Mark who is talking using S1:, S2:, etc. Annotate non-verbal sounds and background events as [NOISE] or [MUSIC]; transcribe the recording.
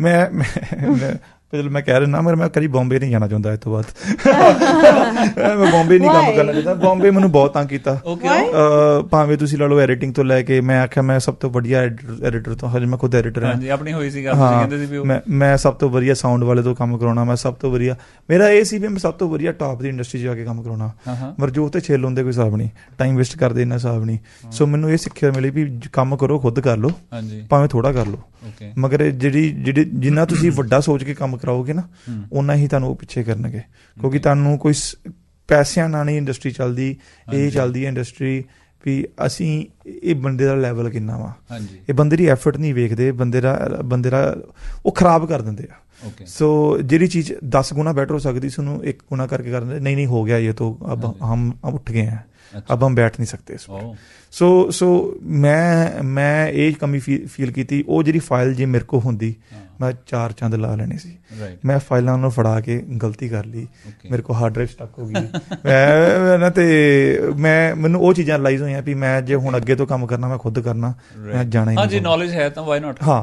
S1: ਮੈਂ ਮੈਂ [LAUGHS] ਮੈਂ- ਪਹਿਲਾਂ ਮੈਂ ਕਹਿ ਰਿਹਾ ਮੈਂ ਮੈਂ ਕਦੀ ਬੰਬੇ ਨਹੀਂ ਜਾਣਾ ਚਾਹੁੰਦਾ ਇਸ ਤੋਂ ਬਾਅਦ। ਮੈਂ ਬੰਬੇ ਨਹੀਂ ਕੰਮ? ਕਰਨਾ ਚਾਹੁੰਦਾ। ਬੰਬੇ ਮੈਨੂੰ ਬਹੁਤ ਤੰਗ ਕੀਤਾ। ਭਾਵੇਂ ਤੁਸੀਂ ਲਾ ਲਓ ਐਡੀਟਿੰਗ ਤੋਂ ਲੈ ਕੇ ਮੈਂ ਆਖਿਆ ਮੈਂ ਸਭ ਤੋਂ ਵਧੀਆ ਐਡੀਟਰ ਤੋਂ ਹਜੇ ਮੈਂ ਖੁਦ ਐਡੀਟਰ ਹਾਂ।
S2: ਹਾਂਜੀ ਆਪਣੀ ਹੋਈ ਸੀ ਗੱਲ ਤੁਸੀਂ ਕਹਿੰਦੇ ਸੀ ਵੀ
S1: ਮੈਂ ਮੈਂ ਸਭ ਤੋਂ ਵਧੀਆ ਸਾਊਂਡ ਵਾਲੇ ਤੋਂ ਕੰਮ ਕਰਾਉਣਾ ਮੈਂ ਸਭ ਤੋਂ ਵਧੀਆ ਮੇਰਾ ਇਹ ਸੀ ਵੀ ਮੈਂ ਸਭ ਤੋਂ ਵਧੀਆ ਟਾਪ ਦੀ ਇੰਡਸਟਰੀ 'ਚ ਜਾ ਕੇ ਕੰਮ ਕਰਾਉਣਾ। ਮਰਜੋਤ ਤੇ ਛੇਲ ਹੁੰਦੇ ਕੋਈ ਹਿਸਾਬ ਨਹੀਂ। ਟਾਈਮ ਵੇਸਟ ਕਰਦੇ ਇੰਨਾ ਹਿਸਾਬ ਨਹੀਂ। ਸੋ ਮੈਨੂੰ ਇਹ ਸਿੱਖਿਆ ਮਿਲੀ ਵੀ ਕੰਮ ਕਰੋ ਖੁਦ ਕਰ ਲਓ।
S2: ਹਾਂਜੀ।
S1: ਭਾਵੇਂ ਥੋੜਾ ਕਰ ਲਓ।
S2: ਓਕੇ
S1: ਮਗਰ ਜਿਹੜੀ ਜਿਹੜੀ ਜਿੰਨਾ ਤੁਸੀਂ [CLEARS THROAT] ਵੱਡਾ ਸੋਚ ਕੇ ਕੰਮ ਕਰਾਓਗੇ ਨਾ ਉਹਨਾਂ ਹੀ ਤੁਹਾਨੂੰ ਉਹ ਪਿੱਛੇ ਕਰਨਗੇ। ਕਿਉਂਕਿ ਤੁਹਾਨੂੰ ਕੋਈ ਪੈਸਿਆਂ ਨਾਲ ਨਹੀਂ ਇੰਡਸਟਰੀ ਚੱਲਦੀ ਇਹ ਚੱਲਦੀ ਹੈ ਇੰਡਸਟਰੀ ਵੀ ਅਸੀਂ ਇਹ ਬੰਦੇ ਦਾ ਲੈਵਲ ਕਿੰਨਾ ਵਾ। ਇਹ ਬੰਦੇ ਦੀ ਐਫਰਟ ਨਹੀਂ ਵੇਖਦੇ ਬੰਦੇ ਦਾ ਬੰਦੇ ਦਾ ਉਹ ਖਰਾਬ ਕਰ ਦਿੰਦੇ ਆ।
S2: ਓਕੇ
S1: ਸੋ ਜਿਹੜੀ ਚੀਜ਼ 10 ਗੁਣਾ ਬੈਟਰ ਹੋ ਸਕਦੀ ਸੀ ਉਹਨੂੰ 1 ਗੁਣਾ ਕਰਕੇ ਕਰ ਦਿੰਦੇ। ਨਹੀਂ ਨਹੀਂ
S2: ਹੋ ਗਿਆ
S1: ਇਹ ਤਾਂ ਅਬ ਹਮ ਉੱਠ
S2: ਗਏ
S1: ਆ। ਅਬ ਹਮ ਬੈਠ ਨਹੀਂ ਸਕਦੇ ਇਸ
S2: ਪਰ
S1: ਸੋ ਸੋ ਮੈਂ ਮੈਂ ਇਹ ਕਮੀ ਫੀਲ ਕੀਤੀ ਉਹ ਜਿਹੜੀ ਫਾਈਲ ਜੇ ਮੇਰੇ ਕੋ ਹੁੰਦੀ ਮੈਂ ਚਾਰ ਚੰਦ ਲਾ ਲੈਣੇ ਸੀ। ਮੈਂ ਫਾਈਲਾਂ ਨੂੰ ਫੜਾ ਕੇ ਗਲਤੀ ਕਰ ਲਈ। ਮੇਰੇ ਕੋ ਹਾਰਡ ਡਰਾਈਵ ਸਟਕ ਹੋ ਗਈ। ਮੈਂ ਨਾ ਤੇ ਮੈਂ ਮੈਨੂੰ ਉਹ ਚੀਜ਼ਾਂ ਰਿਅਲਾਈਜ਼ ਹੋਈਆਂ ਵੀ ਮੈਂ ਜੇ ਹੁਣ ਅੱਗੇ ਤੋਂ ਕੰਮ ਕਰਨਾ ਮੈਂ ਖੁਦ ਕਰਨਾ ਮੈਂ ਜਾਣਾ ਹੀ
S2: ਹਾਂਜੀ
S1: ਨਹੀਂ
S2: ਨੌਲੇਜ ਹੈ ਤਾਂ ਵਾਈ ਨਾਟ
S1: ਹਾਂ।